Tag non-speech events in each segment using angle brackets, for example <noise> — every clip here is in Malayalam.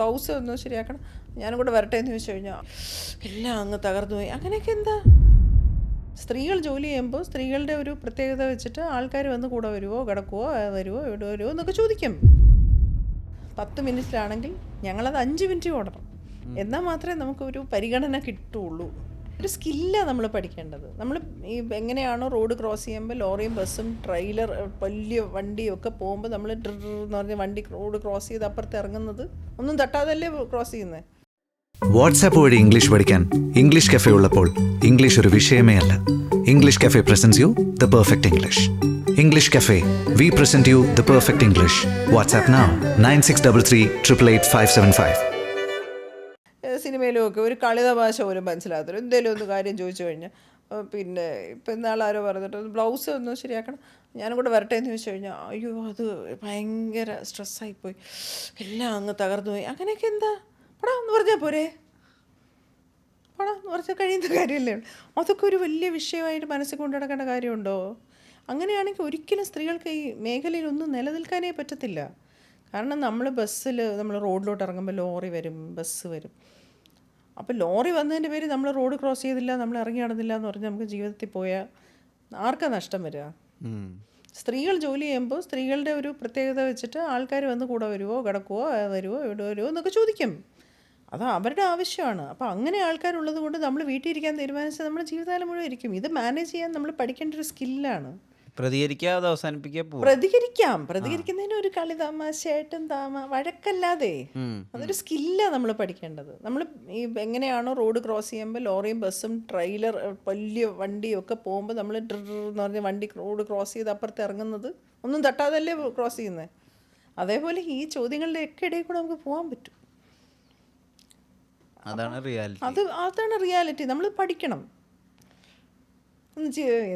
ബ്ലൗസ് ഒന്ന് ശരിയാക്കണം. ഞാനും കൂടെ വരട്ടെ എന്ന് ചോദിച്ചു കഴിഞ്ഞാൽ എല്ലാം അങ്ങ് തകർന്നു പോയി. അങ്ങനെയൊക്കെ എന്താ? സ്ത്രീകൾ ജോലി ചെയ്യുമ്പോൾ സ്ത്രീകളുടെ ഒരു പ്രത്യേകത വെച്ചിട്ട് ആൾക്കാർ വന്ന് കൂടെ വരുമോ കിടക്കുവോ വരുമോ ഇവിടെ വരുമോ എന്നൊക്കെ ചോദിക്കും. പത്ത് മിനിറ്റിലാണെങ്കിൽ ഞങ്ങളത് അഞ്ച് മിനിറ്റ് ഓടണം. എന്നാൽ മാത്രമേ നമുക്കൊരു പരിഗണന കിട്ടുള്ളൂ. ഒരു സ്കില്ലാണ് നമ്മൾ പഠിക്കേണ്ടത്. നമ്മൾ ഈ എങ്ങനെയാണോ റോഡ് ക്രോസ് ചെയ്യുമ്പോൾ ലോറിയും ബസ്സും ട്രെയിലർ വലിയ വണ്ടിയും ഒക്കെ പോകുമ്പോൾ നമ്മൾ എന്ന് പറഞ്ഞ വണ്ടി റോഡ് ക്രോസ് ചെയ്ത് അപ്പുറത്ത് ഇറങ്ങുന്നത് ഒന്നും തട്ടാതല്ലേ ക്രോസ് ചെയ്യുന്നത് വാട്സാപ്പ് വഴി ഇംഗ്ലീഷ് പഠിക്കാൻ ഇംഗ്ലീഷ് കഫേ ഉള്ളപ്പോൾ ഇംഗ്ലീഷ് ഒരു വിഷയമേ അല്ല. English cafe presents you the perfect English English cafe we present you the perfect English WhatsApp nine six double three triple eight five seven five സിനിമയിലും ഒക്കെ ഒരു ഭാഷ പോലും മനസ്സിലാകത്തില്ല. എന്തേലും ഒന്ന് കാര്യം ചോദിച്ചു കഴിഞ്ഞാൽ പിന്നെ ഇപ്പം ഇന്നാൾ ആരോ പറഞ്ഞിട്ട് ബ്ലൗസ് ഒന്നും ശരിയാക്കണം ഞാനും കൂടെ വരട്ടെ എന്ന് ചോദിച്ചു കഴിഞ്ഞാൽ അയ്യോ അത് ഭയങ്കര സ്ട്രെസ്സായിപ്പോയി എല്ലാം അങ്ങ് തകർന്നു പോയി. അങ്ങനെയൊക്കെ എന്താ? പടാ എന്ന് പറഞ്ഞാൽ പോരെ? പടാ എന്ന് പറഞ്ഞാൽ കഴിയുന്ന കാര്യമല്ലേ അതൊക്കെ ഒരു വലിയ വിഷയമായിട്ട് മനസ്സിൽ കൊണ്ടു നടക്കേണ്ട കാര്യമുണ്ടോ? അങ്ങനെയാണെങ്കിൽ ഒരിക്കലും സ്ത്രീകൾക്ക് ഈ മേഖലയിൽ ഒന്നും നിലനിൽക്കാനേ പറ്റത്തില്ല. കാരണം നമ്മൾ ബസ്സിൽ നമ്മൾ റോഡിലോട്ട് ഇറങ്ങുമ്പോൾ ലോറി വരും ബസ് വരും. അപ്പോൾ ലോറി വന്നതിന്റെ പേര് നമ്മൾ റോഡ് ക്രോസ് ചെയ്തില്ല നമ്മൾ ഇറങ്ങി നടന്നില്ല എന്ന് പറഞ്ഞാൽ നമുക്ക് ജീവിതത്തിൽ പോയാൽ ആർക്കാ നഷ്ടം വരിക? സ്ത്രീകൾ ജോലി ചെയ്യുമ്പോൾ സ്ത്രീകളുടെ ഒരു പ്രത്യേകത വെച്ചിട്ട് ആൾക്കാർ വന്ന് കൂടെ വരുമോ കിടക്കുവോ വരുമോ ഇവിടെ വരുമോ എന്നൊക്കെ ചോദിക്കും. അത് അവരുടെ ആവശ്യമാണ്. അപ്പോൾ അങ്ങനെ ആൾക്കാരുള്ളത് കൊണ്ട് നമ്മൾ വീട്ടിൽ ഇരിക്കാൻ തീരുമാനിച്ചാൽ നമ്മുടെ ജീവിതകാലം മുഴുവൻ ഇരിക്കും. ഇത് മാനേജ് ചെയ്യാൻ നമ്മൾ പഠിക്കേണ്ട ഒരു സ്കില്ലാണ്. പ്രതികരിക്കാതെ അവസാനിപ്പിക്കുക പോവാ. പ്രതികരിക്കാം. പ്രതികരിക്കുന്നതിന് ഒരു കളി തമാശയായിട്ടും താമ വഴക്കല്ലാതെ അതൊരു സ്കില്ലാണ് നമ്മൾ പഠിക്കേണ്ടത്. നമ്മൾ ഈ എങ്ങനെയാണോ റോഡ് ക്രോസ് ചെയ്യുമ്പോൾ ലോറിയും ബസ്സും ട്രെയിലർ വലിയ വണ്ടിയും ഒക്കെ പോകുമ്പോൾ നമ്മൾ എന്ന് പറഞ്ഞ വണ്ടി റോഡ് ക്രോസ് ചെയ്ത് അപ്പുറത്ത് ഇറങ്ങുന്നത് ഒന്നും തട്ടാതല്ലേ ക്രോസ് ചെയ്യുന്നത് അതേപോലെ ഈ ചോദ്യങ്ങളുടെ ഒക്കെ ഇടയിൽ കൂടെ നമുക്ക് പോകാൻ പറ്റും. അതാണ് റിയാലിറ്റി. അത് അതാണ് റിയാലിറ്റി. നമ്മൾ പഠിക്കണം.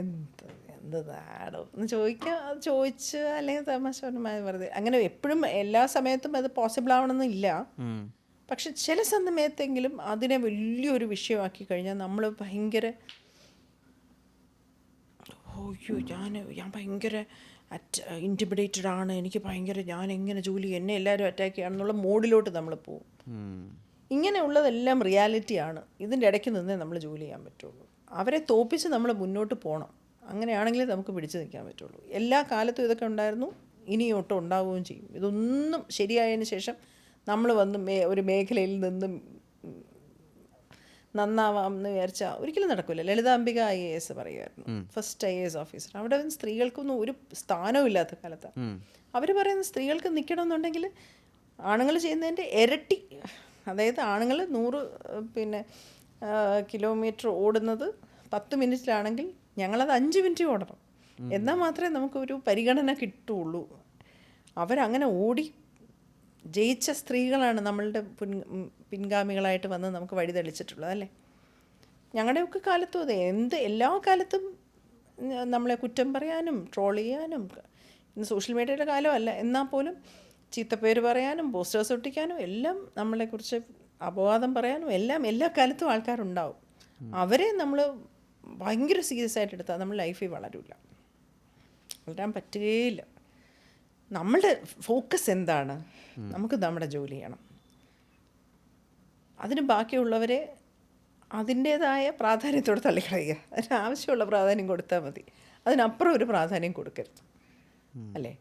എന്ത്? എന്ത് നാടോ? എന്ന് ചോദിക്കാം ചോദിച്ച് അല്ലെങ്കിൽ തമാശ വെറുതെ. അങ്ങനെ എപ്പോഴും എല്ലാ സമയത്തും അത് പോസിബിൾ ആവണമെന്നില്ല പക്ഷെ ചില സമയത്തെങ്കിലും അതിനെ വലിയൊരു വിഷയമാക്കി കഴിഞ്ഞാൽ നമ്മൾ ഭയങ്കര ഓയ്യോ ഞാൻ ഞാൻ ഭയങ്കര അറ്റ് ഇന്റിമിഡേറ്റഡ് ആണ്. എനിക്ക് ഭയങ്കര ഞാൻ എങ്ങനെ ജോലി എന്നെ എല്ലാവരും അറ്റാക്ക് ചെയ്യാണെന്നുള്ള മോഡിലോട്ട് നമ്മൾ പോവും. ഇങ്ങനെയുള്ളതെല്ലാം റിയാലിറ്റിയാണ് ഇതിന്റെ ഇടയ്ക്ക് നിന്നേ നമ്മൾ ജോലി ചെയ്യാൻ പറ്റുള്ളൂ. അവരെ തോപ്പിച്ച് നമ്മൾ മുന്നോട്ട് പോകണം അങ്ങനെയാണെങ്കിലേ നമുക്ക് പിടിച്ചു നിൽക്കാൻ പറ്റുള്ളൂ. എല്ലാ കാലത്തും ഇതൊക്കെ ഉണ്ടായിരുന്നു. ഇനിയും ഒട്ടും ഉണ്ടാവുകയും ചെയ്യും. ഇതൊന്നും ശരിയായതിന് ശേഷം നമ്മൾ വന്ന് മേ ഒരു മേഖലയിൽ നിന്നും നന്നാവാം എന്ന് വിചാരിച്ചാൽ ഒരിക്കലും നടക്കില്ല. ലളിതാംബിക ഐ എ എസ് പറയുമായിരുന്നു. First I A S officer അവിടെ സ്ത്രീകൾക്കൊന്നും ഒരു സ്ഥാനവും ഇല്ലാത്ത കാലത്താണ് അവർ പറയുന്ന സ്ത്രീകൾക്ക് നിൽക്കണമെന്നുണ്ടെങ്കിൽ ആണുങ്ങൾ ചെയ്യുന്നതിന്റെ ഇരട്ടി അതായത് ആണുങ്ങൾ നൂറ് പിന്നെ കിലോമീറ്റർ ഓടുന്നത് പത്ത് മിനിറ്റിലാണെങ്കിൽ ഞങ്ങളത് അഞ്ച് മിനിറ്റ് ഓടണം. എന്നാൽ മാത്രമേ നമുക്കൊരു പരിഗണന കിട്ടുള്ളൂ. അവരങ്ങനെ ഓടി ജയിച്ച സ്ത്രീകളാണ് നമ്മളുടെ പിൻ പിൻഗാമികളായിട്ട് വന്ന് നമുക്ക് വഴി തെളിച്ചിട്ടുള്ളത് അല്ലേ? ഞങ്ങളുടെയൊക്കെ കാലത്തും അതെ. എന്ത് എല്ലാ കാലത്തും നമ്മളെ കുറ്റം പറയാനും ട്രോൾ ചെയ്യാനും ഇന്ന് സോഷ്യൽ മീഡിയയുടെ കാലമല്ല. എന്നാൽ പോലും ചീത്തപ്പേര് പറയാനും പോസ്റ്റേഴ്സ് ഒട്ടിക്കാനും എല്ലാം നമ്മളെക്കുറിച്ച് അപവാദം പറയാനും എല്ലാം എല്ലാ കാലത്തും ആൾക്കാരുണ്ടാവും. അവരെ നമ്മൾ ഭയങ്കര സീരിയസ് ആയിട്ട് എടുത്താൽ നമ്മൾ ലൈഫിൽ വളരില്ല വളരാൻ പറ്റുകയില്ല നമ്മളുടെ ഫോക്കസ് എന്താണ്? നമുക്ക് നമ്മുടെ ജോലി ചെയ്യണം. അതിന് ബാക്കിയുള്ളവരെ അതിന്റേതായ പ്രാധാന്യത്തോടെ തള്ളിക്കളയുക. അതിന് ആവശ്യമുള്ള പ്രാധാന്യം കൊടുത്താൽ മതി. അതിനപ്പുറം ഒരു പ്രാധാന്യം കൊടുക്കരുത്. അല്ലേ?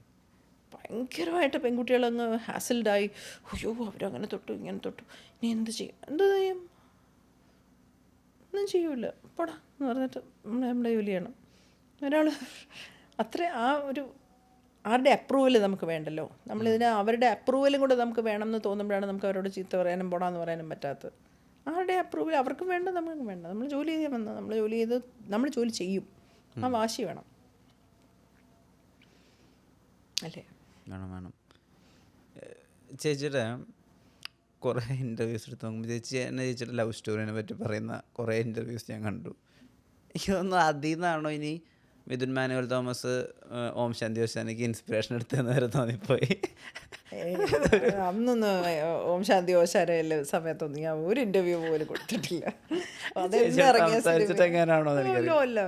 ഭയങ്കരമായിട്ട് പെൺകുട്ടികളങ്ങ് ഹാസിൽഡായി അയ്യോ അവരങ്ങനെ തൊട്ടു ഇങ്ങനെ തൊട്ടു. ഇനി എന്ത് ചെയ്യും? എന്ത് ചെയ്യും? ഒന്നും ചെയ്യൂല. പോടാ എന്ന് പറഞ്ഞിട്ട് നമ്മളെ നമ്മുടെ ജോലി ചെയ്യണം ഒരാൾ അത്ര ആ ഒരു ആരുടെ അപ്രൂവൽ നമുക്ക് വേണ്ടല്ലോ? നമ്മളിതിന് അവരുടെ അപ്രൂവലും കൂടെ നമുക്ക് വേണം എന്ന് തോന്നുമ്പോഴാണ് നമുക്ക് അവരോട് ചീത്ത പറയാനും പോടാന്ന് പറയാനും പറ്റാത്തത്. ആരുടെ അപ്രൂവൽ അവർക്കും വേണ്ട നമുക്കും വേണ്ട. നമ്മൾ ജോലി ചെയ്യാൻ വന്ന നമ്മൾ ജോലി ചെയ്ത് നമ്മൾ ജോലി ചെയ്യും. ആ വാശി വേണം. അല്ലേ? വേണം വേണം. ചേച്ചിയുടെ കുറേ ഇന്റർവ്യൂസ് എടുത്ത് നോക്കുമ്പോൾ ചേച്ചി എന്നെ ചേച്ചിയുടെ ലവ് സ്റ്റോറിനെ പറ്റി പറയുന്ന കുറേ ഇന്റർവ്യൂസ് ഞാൻ കണ്ടു. എനിക്ക് തോന്നുന്നു അതിൽ നിന്നാണോ ഇനി മിഥുൻ മാനുവൽ തോമസ് ഓം ശാന്തി ഓശാനിക്ക് ഇൻസ്പിറേഷൻ എടുത്തതെന്ന് വരെ തോന്നിപ്പോയി. അന്നൊന്ന് ഓം ശാന്തി ഓശാരയിലെ സമയത്തൊന്നും ഞാൻ ഒരു ഇന്റർവ്യൂ പോലും കൊടുത്തിട്ടില്ല.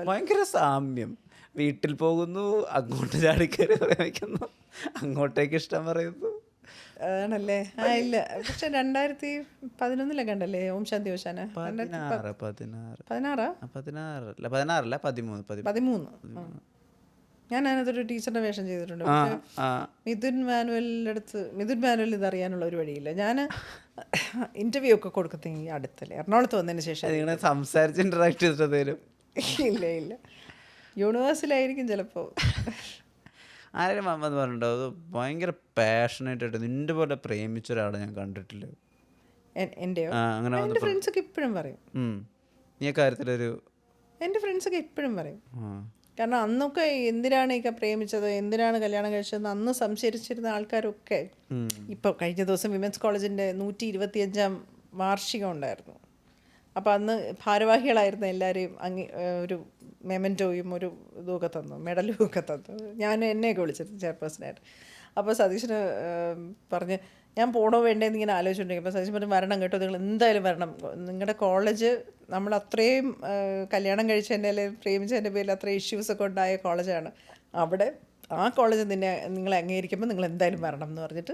ഭയങ്കര സാമ്യം. വീട്ടിൽ പോകുന്നു അങ്ങോട്ട് ചാടിക്കയറി പ്രേമിക്കുന്നു അങ്ങോട്ടേക്ക് ഇഷ്ടം പറയുന്നു. ആണല്ലേ? ആ ഇല്ല. പക്ഷെ രണ്ടായിരത്തി പതിനൊന്നിലൊക്കെ ഉണ്ടല്ലേ ഓം ശാന്തി ഓശാന? പതിനാറ് പതിനാറ്. പതിനാറാ? ആ, പതിനാറല്ല പതിനാറല്ല പതിമൂന്ന് പതിമൂന്ന്. ഞാൻ അതിനകത്തൊരു ടീച്ചറിന്റെ വേഷം ചെയ്തിട്ടുണ്ട്. മിഥുൻ മാനുവലിന്റെ അടുത്ത് മിഥുൻ മാനുവൽ ഇത് അറിയാനുള്ള ഒരു വഴിയില്ല. ഞാൻ ഇന്റർവ്യൂ ഒക്കെ കൊടുക്കത്തി ഈ അടുത്തല്ലേ. എറണാകുളത്ത് വന്നതിന് ശേഷം. നിങ്ങളെ സംസാരിച്ച് ഇന്ററാക്ട് ചെയ്തിട്ട് ഇല്ല ഇല്ല. യൂണിവേഴ്സിലായിരിക്കും ചിലപ്പോൾ ആരെങ്കിലും വന്നത് പറഞ്ഞിട്ടുണ്ടോ? അത് ഭയങ്കര പാഷനേറ്റ് ആയിട്ട് നിന്റെ പോലെ പ്രേമിച്ച ഒരാളെ ഞാൻ കണ്ടിട്ടില്ല. അങ്ങനെ എന്റെ ഫ്രണ്ട്സൊക്കെ ഇപ്പോഴും പറയും. നീ കാര്യത്തിലൊരു എന്റെ ഫ്രണ്ട്സൊക്കെ ഇപ്പോഴും പറയും. കാരണം അന്നൊക്കെ എന്തിനാണ് ഈ പ്രേമിച്ചത്? എന്തിനാണ് കല്യാണം കഴിച്ചതെന്ന് അന്ന് സംശയിച്ചിരുന്ന ആൾക്കാരൊക്കെ. ഇപ്പൊ ഇപ്പോൾ കഴിഞ്ഞ ദിവസം വിമൻസ് കോളേജിന്റെ നൂറ്റി ഇരുപത്തിയഞ്ചാം വാർഷികം ഉണ്ടായിരുന്നു. അപ്പോൾ അന്ന് ഭാരവാഹികളായിരുന്ന എല്ലാവരെയും അങ്ങ് ഒരു മെമന്റോയും ഒരു ഇതുമൊക്കെ തന്നു മെഡലും ഒക്കെ തന്നു. ഞാൻ എന്നെയൊക്കെ വിളിച്ചിരുന്നു ചെയർപേഴ്സണായിട്ട്. അപ്പോൾ സതീശന് ഏഹ് പറഞ്ഞ് ഞാൻ പോണോ വേണ്ടേന്ന് ഇങ്ങനെ ആലോചിച്ചുകൊണ്ടിരിക്കും. അപ്പോൾ സതീശൻ പറഞ്ഞു വരണം കേട്ടോ നിങ്ങൾ എന്തായാലും വരണം. നിങ്ങളുടെ കോളേജ് നമ്മൾ അത്രയും കല്യാണം കഴിച്ചതിന്റെ അല്ലെങ്കിൽ പ്രേമിച്ചതിന്റെ പേരിൽ അത്രയും ഇഷ്യൂസൊക്കെ ഉണ്ടായ കോളേജാണ്. അവിടെ ആ കോളേജ് നിന്നെ നിങ്ങളെ അംഗീകരിക്കുമ്പോൾ നിങ്ങൾ എന്തായാലും വരണം എന്ന് പറഞ്ഞിട്ട്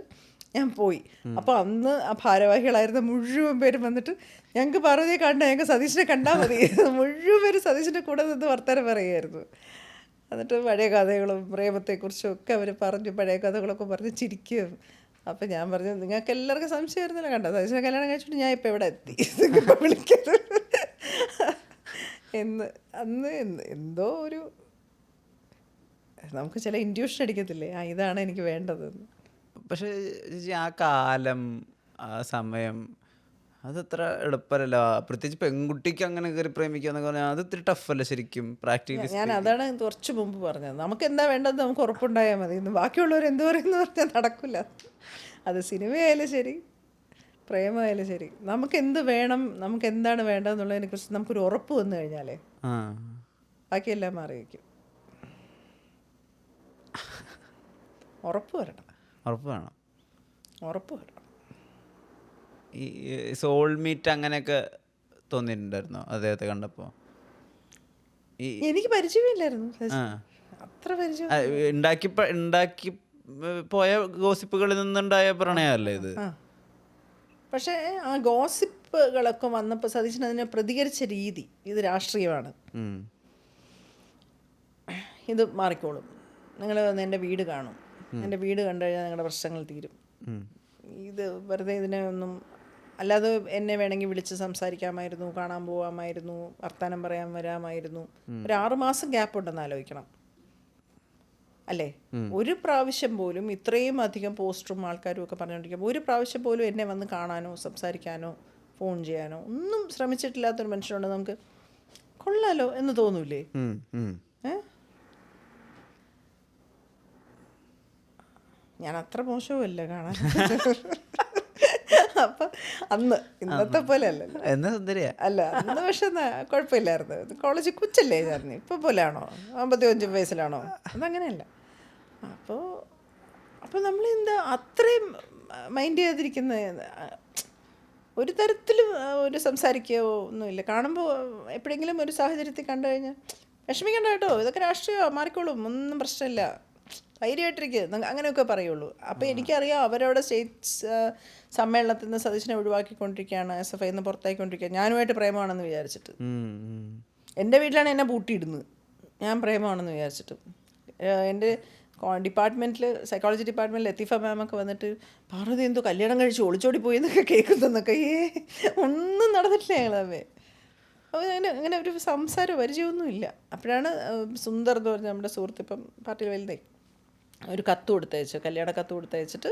ഞാൻ പോയി. അപ്പോൾ അന്ന് ആ ഭാരവാഹികളായിരുന്ന മുഴുവൻ പേരും വന്നിട്ട് ഞങ്ങൾക്ക് പാർവതിയെ കണ്ട ഞങ്ങൾക്ക് സതീശിനെ കണ്ടാൽ മതി. <laughs> മുഴുവൻ പേര് സതീശിന്റെ കൂടെ നിന്ന് വർത്തമാനം പറയുമായിരുന്നു എന്നിട്ട് പഴയ കഥകളും പ്രേമത്തെക്കുറിച്ചും ഒക്കെ അവർ പറഞ്ഞു പഴയ കഥകളൊക്കെ പറഞ്ഞ് ചിരിക്കും അപ്പം ഞാൻ പറഞ്ഞു നിങ്ങൾക്ക് എല്ലാവർക്കും സംശയമായിരുന്നില്ല കണ്ടോ? സതീശിനെ കല്യാണം കഴിച്ചിട്ട് ഞാൻ ഇപ്പോൾ എവിടെ എത്തി? <laughs> ഇപ്പം വിളിക്കരുത്. എന്ന് അന്ന് എന്തോ ഒരു നമുക്ക് ചില ഇൻഡ്യൂഷൻ അടിക്കത്തില്ലേ? ആ ഇതാണ് എനിക്ക് വേണ്ടതെന്ന്. പക്ഷെ ചേച്ചി ആ കാലം ആ സമയം അതത്ര എളുപ്പമല്ല. പ്രത്യേകിച്ച് പെൺകുട്ടിക്ക് അങ്ങനെ കയറി പ്രേമിക്കുക എന്നൊക്കെ പറഞ്ഞാൽ അത് ഇത്തിരി ടഫല്ലേ ശരിക്കും പ്രാക്ടിക്കലി ഞാൻ അതാണ് കുറച്ച് മുമ്പ് പറഞ്ഞത്. നമുക്ക് എന്താ വേണ്ടത് നമുക്ക് ഉറപ്പുണ്ടായാൽ മതി. ഇന്ന് ബാക്കിയുള്ളവർ എന്ത് പറയുന്നു പറഞ്ഞാൽ നടക്കില്ല അത് സിനിമയായാലും ശരി പ്രേമമായാലും ശരി. നമുക്ക് എന്ത് വേണം നമുക്ക് എന്താണ് വേണ്ടതെന്നുള്ളതിനെ കുറിച്ച് നമുക്കൊരു ഉറപ്പ് വന്നു കഴിഞ്ഞാലേ ബാക്കിയെല്ലാം മാറി വയ്ക്കും ഉറപ്പ് വരണം. ഉറപ്പ് വേണം. ഉറപ്പ് വേണം. ഈ സോൾമീറ്റ് അങ്ങനെയൊക്കെ തോന്നിയിട്ടുണ്ടായിരുന്നോ അദ്ദേഹത്തെ കണ്ടപ്പോൾ എനിക്ക് പരിചയമില്ലായിരുന്നു. അത്ര പരിചയം ഉണ്ടാക്കി ഉണ്ടാക്കി പോയ ഗോസിപ്പുകളിൽ നിന്നുണ്ടായ പ്രണയമല്ലേ ഇത്? പക്ഷേ ആ ഗോസിപ്പുകളൊക്കെ വന്നപ്പോൾ സതീശൻ അതിനെ പ്രതികരിച്ച രീതി ഇത് രാഷ്ട്രീയമാണ്. ഇത് മാറിക്കോളും. നിങ്ങൾ വന്ന് എന്റെ വീട് കാണും. എന്റെ വീട് കണ്ടു കഴിഞ്ഞാൽ നിങ്ങളുടെ പ്രശ്നങ്ങൾ തീരും. ഇത് വെറുതെ ഇതിനെ ഒന്നും അല്ലാതെ എന്നെ വേണമെങ്കിൽ വിളിച്ച് സംസാരിക്കാമായിരുന്നു കാണാൻ പോകാമായിരുന്നു വർത്തമാനം പറയാൻ വരാമായിരുന്നു. ഒരു ആറുമാസം ഗ്യാപ്പ് ഉണ്ടെന്ന് ആലോചിക്കണം. അല്ലേ? ഒരു പ്രാവശ്യം പോലും ഇത്രയും അധികം പോസ്റ്ററും ആൾക്കാരും ഒക്കെ പറഞ്ഞുകൊണ്ടിരിക്കും ഒരു പ്രാവശ്യം പോലും എന്നെ വന്ന് കാണാനോ സംസാരിക്കാനോ ഫോൺ ചെയ്യാനോ ഒന്നും ശ്രമിച്ചിട്ടില്ലാത്തൊരു മനുഷ്യനുണ്ട് നമുക്ക്. കൊള്ളാലോ എന്ന് തോന്നൂലേ? ഞാൻ അത്ര മോശവുമല്ല കാണാൻ. അപ്പൊ അന്ന് ഇന്നത്തെ പോലെ അല്ലല്ലോ. എന്നാ സുന്ദരിയാ. അല്ല അന്ന് പക്ഷെ കുഴപ്പമില്ലായിരുന്നു. കോളേജ് കുച്ചല്ലേ ചേർന്ന് ഇപ്പൊ പോലെയാണോ അമ്പത്തി അഞ്ച് വയസ്സിലാണോ? അതങ്ങനെയല്ല. അപ്പോ അപ്പോൾ നമ്മൾ എന്താ അത്രയും മൈൻഡ് ചെയ്യാതിരിക്കുന്ന? ഒരു തരത്തിലും ഒരു സംസാരിക്കുകയോ ഒന്നുമില്ല. കാണുമ്പോൾ എപ്പോഴെങ്കിലും ഒരു സാഹചര്യത്തിൽ കണ്ടു കഴിഞ്ഞാൽ വിഷമിക്കണ്ട കേട്ടോ. ഇതൊക്കെ രാഷ്ട്രീയമാണ് മാറിക്കോളും. ഒന്നും പ്രശ്നമില്ല. ധൈര്യമായിട്ടിരിക്കുക അങ്ങനെയൊക്കെ പറയുള്ളൂ. അപ്പോൾ എനിക്കറിയാം അവരവിടെ സ്റ്റേറ്റ് സമ്മേളനത്തിൽ നിന്ന് സതീശനെ ഒഴിവാക്കിക്കൊണ്ടിരിക്കുകയാണ് എസ് എഫ് ഐ നിന്ന് പുറത്തായിക്കൊണ്ടിരിക്കുക ഞാനുമായിട്ട് പ്രേമമാണെന്ന് വിചാരിച്ചിട്ട്. എന്റെ വീട്ടിലാണ് എന്നെ പൂട്ടിയിടുന്നത്. ഞാൻ പ്രേമമാണെന്ന് വിചാരിച്ചിട്ട്. എന്റെ ഡിപ്പാർട്ട്മെന്റിൽ സൈക്കോളജി ഡിപ്പാർട്ട്മെന്റിൽ ലത്തീഫ മാമൊക്കെ വന്നിട്ട് പാർവതി എന്തോ കല്യാണം കഴിച്ച് ഒളിച്ചോടി പോയി എന്നൊക്കെ കേൾക്കുന്നൊക്കെ. ഏ ഒന്നും നടന്നിട്ടില്ല ഞങ്ങളമ്മേ അപ്പോൾ അങ്ങനെ അങ്ങനെ ഒരു സംസാരം പരിചയമൊന്നുമില്ല. അപ്പോഴാണ് സുന്ദർ എന്ന് പറഞ്ഞ നമ്മുടെ സുഹൃത്ത് ഇപ്പം പാർട്ടിയിൽ വലുതേ ഒരു കത്ത് കൊടുത്തയച്ചു കല്യാണ കത്ത് കൊടുത്തയച്ചിട്ട്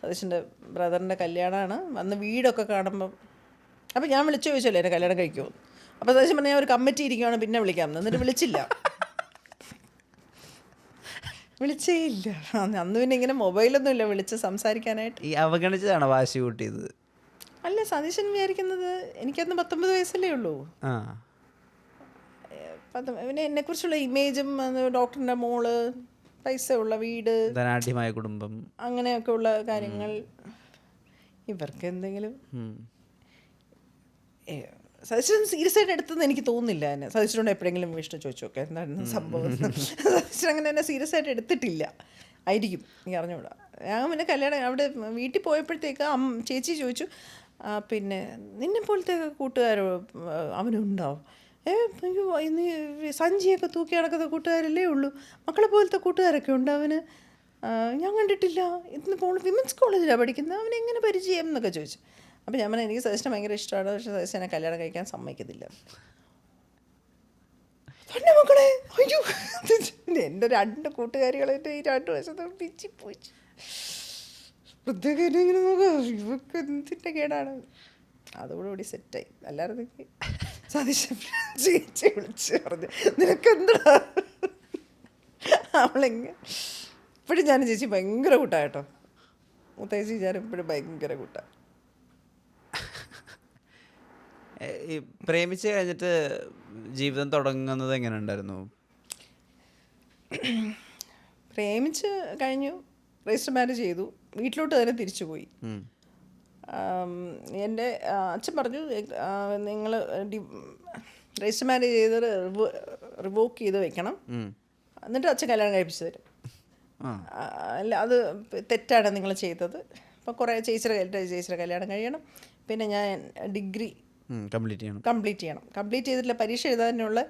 സതീശന്റെ ബ്രദറിന്റെ കല്യാണമാണ് വന്ന് വീടൊക്കെ കാണുമ്പം അപ്പം ഞാൻ വിളിച്ചു ചോദിച്ചല്ലേ എന്നെ കല്യാണം കഴിക്കുമോ അപ്പോൾ സതീശൻ പറഞ്ഞാൽ ഞാൻ ഒരു കമ്മിറ്റി ഇരിക്കുകയാണ് പിന്നെ വിളിക്കാം. എന്നിട്ട് വിളിച്ചില്ല. വിളിച്ചേ ഇല്ല അന്ന് പിന്നെ ഇങ്ങനെ മൊബൈലൊന്നും ഇല്ല വിളിച്ച് സംസാരിക്കാനായിട്ട്. ഈ അവഗണിച്ചതാണ് വാശി കൂട്ടിയത്? അല്ല സതീശൻ വിചാരിക്കുന്നത് എനിക്കന്ന് പത്തൊമ്പത് വയസ്സല്ലേ ഉള്ളൂ. പിന്നെ എന്നെക്കുറിച്ചുള്ള ഇമേജും ഡോക്ടറിന്റെ മോൾ പൈസ ഉള്ള വീട് ധനാഢ്യമായ കുടുംബം. അങ്ങനെയൊക്കെ ഉള്ള കാര്യങ്ങൾ. ഇവർക്ക് എന്തെങ്കിലും. സജഷൻ സീരിയസ് ആയിട്ട് എടുത്തെന്ന് എനിക്ക് തോന്നുന്നില്ല എന്നെ. സജഷനോട് എപ്പോഴെങ്കിലും വിഷ്ണു ചോദിച്ചു നോക്കാം എന്താണ് സംഭവം? സജഷൻ അങ്ങനെ എന്നെ സീരിയസ് ആയിട്ട് എടുത്തിട്ടില്ല. ആയിരിക്കും നീ അറിഞ്ഞുകൂടാ. ഞാൻ പിന്നെ കല്യാണം അവിടെ വീട്ടിൽ പോയപ്പോഴത്തേക്ക് അമ്മ ചേച്ചി ചോദിച്ചു പിന്നെ നിന്നെ പോലത്തെ കൂട്ടുകാരോ അവനുണ്ടാവും ഏ ഇന്ന് സഞ്ചിയൊക്കെ തൂക്കി നടക്കുന്ന കൂട്ടുകാരല്ലേ ഉള്ളൂ. മക്കളെ പോലത്തെ കൂട്ടുകാരൊക്കെ ഉണ്ട് അവന്? ഞാൻ കണ്ടിട്ടില്ല. ഇന്ന് പോൾ വിമൻസ് കോളേജിലാണ് പഠിക്കുന്നത് അവനെ എങ്ങനെ പരിചയം എന്നൊക്കെ ചോദിച്ചു. അപ്പോൾ ഞാൻ എനിക്ക് സജസ്റ്റൻ ഭയങ്കര ഇഷ്ടമാണ്. പക്ഷേ എന്നെ കല്യാണം കഴിക്കാൻ സമ്മതിക്കത്തില്ല. പണ്ട് മക്കളെ അയ്യോ. <laughs> എന്റെ രണ്ട് കൂട്ടുകാരികളായിട്ട് ഈ രണ്ട് വശത്ത് പിച്ചി പോയി പ്രത്യേക എന്നെ ഇങ്ങനെ നോക്കാം. ഇവക്ക് എന്തിന്റെ കേടാണ്? അതോടുകൂടി സെറ്റായി അല്ലാതെ സതീശൻ ചേച്ചി വിളിച്ച് പറഞ്ഞു നിനക്കെന്താ? അവളെങ്ങനെ ഇപ്പോഴും ഞാൻ ചേച്ചി ഭയങ്കര കൂട്ടാ മുത്തേച്ചി ഞാൻ ഇപ്പോഴും ഭയങ്കര കൂട്ടാ. ഈ പ്രേമിച്ച് കഴിഞ്ഞിട്ട് ജീവിതം തുടങ്ങുന്നത് എങ്ങനെ ഉണ്ടായിരുന്നു പ്രേമിച്ച് കഴിഞ്ഞു രജിസ്റ്റർ മാരേജ് ചെയ്തു വീട്ടിലോട്ട് തന്നെ തിരിച്ചു പോയി എന്റെ അച്ഛൻ പറഞ്ഞു നിങ്ങൾ രജിസ്റ്റർ മാരേജ് ചെയ്ത് റിവോക്ക് ചെയ്ത് വെക്കണം. എന്നിട്ട് അച്ഛൻ കല്യാണം കഴിപ്പിച്ചു തരും. അല്ല അത് തെറ്റാണ് നിങ്ങൾ ചെയ്തത്. അപ്പോൾ കുറേ ചേച്ചിയുടെ ചേച്ചിയുടെ കല്യാണം കഴിയണം. പിന്നെ ഞാൻ ഡിഗ്രി കംപ്ലീറ്റ് ചെയ്യണം. കംപ്ലീറ്റ് ചെയ്യണം. കംപ്ലീറ്റ് ചെയ്തിട്ടില്ല പരീക്ഷ എഴുതാനുള്ള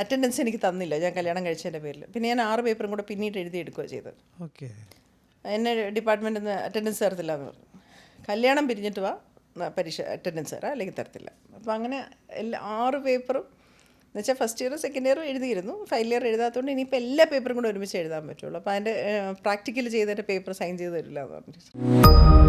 അറ്റൻഡൻസ് എനിക്ക് തന്നില്ല ഞാൻ കല്യാണം കഴിച്ചതിന്റെ പേരിൽ. പിന്നെ ഞാൻ ആറ് പേപ്പറും കൂടെ പിന്നീട് എഴുതി എടുക്കുകയാണ് ചെയ്തത്. ഓക്കെ. എന്നെ ഡിപ്പാർട്ട്മെന്റിൽ നിന്ന് അറ്റൻഡൻസ് തരത്തില്ല എന്ന് പറഞ്ഞു. കല്യാണം പിരിഞ്ഞിട്ട് വാ. പരീക്ഷ അറ്റൻഡൻസ് തരാം അല്ലെങ്കിൽ തരത്തില്ല. അപ്പോൾ അങ്ങനെ എല്ലാ ആറ് പേപ്പറും എന്ന് വെച്ചാൽ ഫസ്റ്റ് ഇയറും സെക്കൻഡ് ഇയറും എഴുതിയിരുന്നു. ഫൈനൽ ഇയർ എഴുതാത്തതുകൊണ്ട് ഇനിയിപ്പോൾ എല്ലാ പേപ്പറും കൂടെ ഒരുമിച്ച് എഴുതാൻ പറ്റുള്ളൂ. അപ്പോൾ അതിന്റെ പ്രാക്ടിക്കൽ ചെയ്തതിന്റെ പേപ്പർ സൈൻ ചെയ്ത് തരില്ല എന്ന് പറഞ്ഞു